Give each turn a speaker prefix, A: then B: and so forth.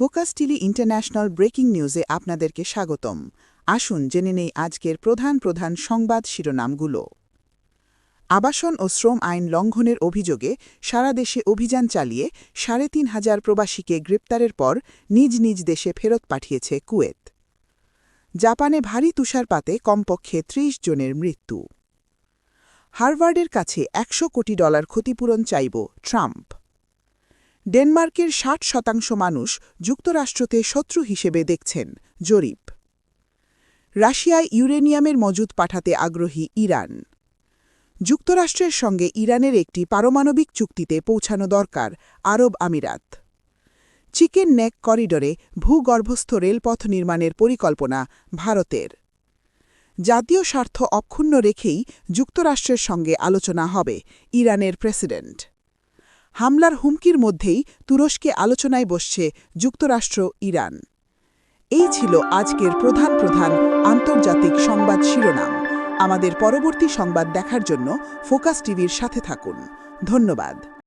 A: Focus টিলি international breaking নিউজে আপনাদেরকে স্বাগতম। আসুন জেনে নেই আজকের প্রধান প্রধান সংবাদ শিরোনামগুলো। আবাসন ও শ্রম আইন লঙ্ঘনের অভিযোগে সারা দেশে অভিযান চালিয়ে সাড়ে তিন হাজার প্রবাসীকে গ্রেপ্তারের পর নিজ নিজ দেশে ফেরত পাঠিয়েছে কুয়েত। জাপানে ভারী তুষারপাতে কমপক্ষে ত্রিশ জনের মৃত্যু। হার্ভার্ডের কাছে একশো কোটি ডলার ক্ষতিপূরণ চাইব ট্রাম্প। ডেনমার্কের ষাট শতাংশ মানুষ যুক্তরাষ্ট্রতে শত্রু হিসেবে দেখছেন, জরিপ। রাশিয়ায় ইউরেনিয়ামের মজুদ পাঠাতে আগ্রহী ইরান। যুক্তরাষ্ট্রের সঙ্গে ইরানের একটি পারমাণবিক চুক্তিতে পৌঁছানো দরকার আরব আমিরাত। চিকেন নেক করিডরে ভূগর্ভস্থ রেলপথ নির্মাণের পরিকল্পনা ভারতের। জাতীয় স্বার্থ অক্ষুণ্ণ রেখেই যুক্তরাষ্ট্রের সঙ্গে আলোচনা হবে ইরানের প্রেসিডেন্ট। হামলার হুমকির মধ্যেই তুরস্কে আলোচনায় বসছে যুক্তরাষ্ট্র, ইরান। এই ছিল আজকের প্রধান প্রধান আন্তর্জাতিক সংবাদ শিরোনাম। আমাদের পরবর্তী সংবাদ দেখার জন্য ফোকাস টিভির সাথে থাকুন। ধন্যবাদ।